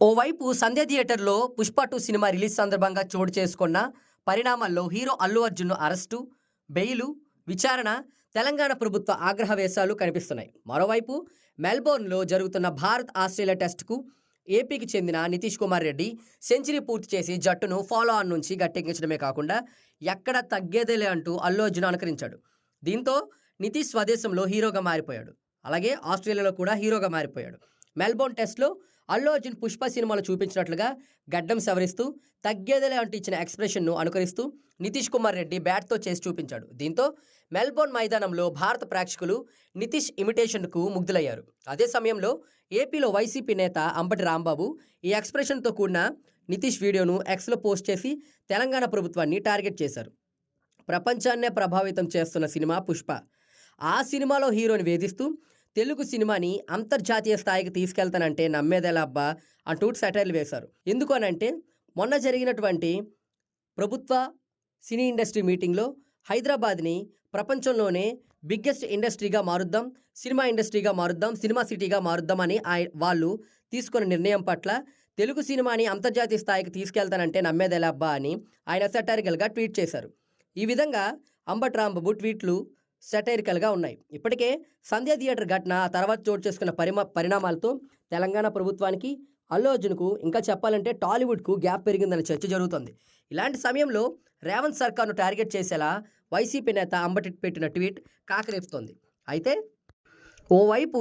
ఓవైపు సంధ్య థియేటర్లో Pushpa two cinema release సందర్భంగా చోటు చేసుకున్న పరిణామాల్లో హీరో అల్లు అర్జున్ను అరెస్టు బెయిలు విచారణ తెలంగాణ ప్రభుత్వ ఆగ్రహ వేశాలు కనిపిస్తున్నాయి. మరోవైపు మెల్బోర్న్లో జరుగుతున్న భారత్ ఆస్ట్రేలియా టెస్టుకు ఏపీకి చెందిన నితీష్ కుమార్ రెడ్డి సెంచరీ పూర్తి చేసి జట్టును ఫాలో ఆన్ నుంచి గట్టెక్కించడమే కాకుండా ఎక్కడ తగ్గేదేలే అంటూ అల్లు అర్జున్ అనుకరించాడు. దీంతో నితీష్ స్వదేశంలో హీరోగా మారిపోయాడు. అలాగే ఆస్ట్రేలియాలో కూడా హీరోగా మారిపోయాడు. మెల్బోర్న్ టెస్ట్లో అల్లు అర్జున్ పుష్ప సినిమాలో చూపించినట్లుగా గడ్డం సవరిస్తూ తగ్గేదలే అంటూ ఇచ్చిన ఎక్స్ప్రెషన్ను అనుకరిస్తూ నితీష్ కుమార్ రెడ్డి బ్యాట్తో చేసి చూపించాడు. దీంతో మెల్బోర్న్ మైదానంలో భారత ప్రేక్షకులు నితీష్ ఇమిటేషన్కు ముగ్ధులయ్యారు. అదే సమయంలో ఏపీలో వైసీపీ నేత అంబటి రాంబాబు ఈ ఎక్స్ప్రెషన్తో కూడిన నితీష్ వీడియోను ఎక్స్లో పోస్ట్ చేసి తెలంగాణ ప్రభుత్వాన్ని టార్గెట్ చేశారు. ప్రపంచాన్నే ప్రభావితం చేస్తున్న సినిమా పుష్ప. ఆ సినిమాలో హీరోని వేధిస్తూ తెలుగు సినిమాని అంతర్జాతీయ స్థాయికి తీసుకెళ్తానంటే నమ్మేదేలా అబ్బా అంటూ సెటైర్లు వేశారు. ఎందుకనంటే మొన్న జరిగినటువంటి ప్రభుత్వ సినీ ఇండస్ట్రీ మీటింగ్లో హైదరాబాద్ని ప్రపంచంలోనే బిగ్గెస్ట్ ఇండస్ట్రీగా మారుద్దాం సినిమా ఇండస్ట్రీగా మారుద్దాం సినిమా సిటీగా మారుద్దాం అని వాళ్ళు తీసుకున్న నిర్ణయం పట్ల తెలుగు సినిమాని అంతర్జాతీయ స్థాయికి తీసుకెళ్తానంటే నమ్మేదేలా అబ్బా అని ఆయన సెటారికల్గా ట్వీట్ చేశారు. ఈ విధంగా అంబట్ రాంబాబు ట్వీట్లు సెటైరికల్గా ఉన్నాయి. ఇప్పటికే సంధ్య థియేటర్ ఘటన ఆ తర్వాత చోటు చేసుకున్న పరిమా పరిణామాలతో తెలంగాణ ప్రభుత్వానికి అల్లు అర్జున్కు ఇంకా చెప్పాలంటే టాలీవుడ్కు గ్యాప్ పెరిగిందనే చర్చ జరుగుతుంది. ఇలాంటి సమయంలో రేవంత్ సర్కార్ను టార్గెట్ చేసేలా వైసీపీ నేత అంబటి పెట్టిన ట్వీట్ కాకరేపుతోంది అయితే ఓవైపు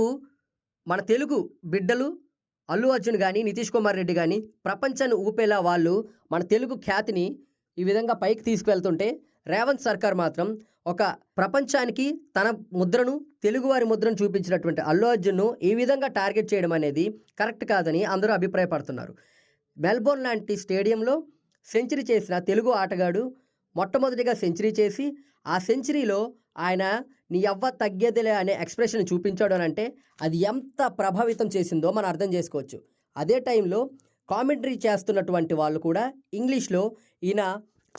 మన తెలుగు బిడ్డలు అల్లు అర్జున్ కానీ నితీష్ కుమార్ రెడ్డి కానీ ప్రపంచాన్ని ఊపేలా వాళ్ళు మన తెలుగు ఖ్యాతిని ఈ విధంగా పైకి తీసుకువెళ్తుంటే రేవంత్ సర్కార్ మాత్రం ఒక ప్రపంచానికి తన ముద్రను తెలుగువారి ముద్రను చూపించినటువంటి అల్లు అర్జున్ను ఈ విధంగా టార్గెట్ చేయడం అనేది కరెక్ట్ కాదని అందరూ అభిప్రాయపడుతున్నారు. మెల్బోర్న్ లాంటి స్టేడియంలో సెంచరీ చేసిన తెలుగు ఆటగాడు మొట్టమొదటిగా సెంచరీ చేసి ఆ సెంచరీలో ఆయన నీ ఎవ్వ తగ్గేదిలే అనే ఎక్స్ప్రెషన్ చూపించాడు అని అంటే అది ఎంత ప్రభావితం చేసిందో మనం అర్థం చేసుకోవచ్చు. అదే టైంలో కామెంటరీ చేస్తున్నటువంటి వాళ్ళు కూడా ఇంగ్లీష్లో ఈయన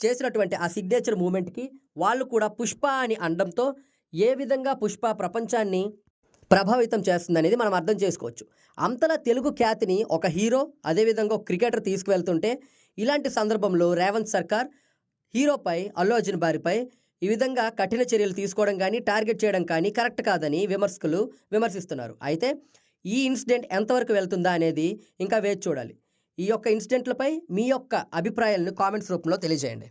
చేసినటువంటి ఆ సిగ్నేచర్ మూమెంట్కి వాళ్ళు కూడా పుష్ప అని అండంతో ఏ విధంగా పుష్ప ప్రపంచాన్ని ప్రభావితం చేస్తుందనేది మనం అర్థం చేసుకోవచ్చు. అంతలా తెలుగు ఖ్యాతిని ఒక హీరో అదేవిధంగా ఒక క్రికెటర్ తీసుకువెళ్తుంటే ఇలాంటి సందర్భంలో రేవంత్ సర్కార్ హీరోపై అల్లు అర్జున్ బారిపై ఈ విధంగా కఠిన చర్యలు తీసుకోవడం కానీ టార్గెట్ చేయడం కానీ కరెక్ట్ కాదని విమర్శకులు విమర్శిస్తున్నారు. అయితే ఈ ఇన్సిడెంట్ ఎంతవరకు వెళ్తుందా అనేది ఇంకా వేచి చూడాలి. ఈ యొక్క ఇన్సిడెంట్లపై మీ యొక్క అభిప్రాయాలను కామెంట్స్ రూపంలో తెలియజేయండి.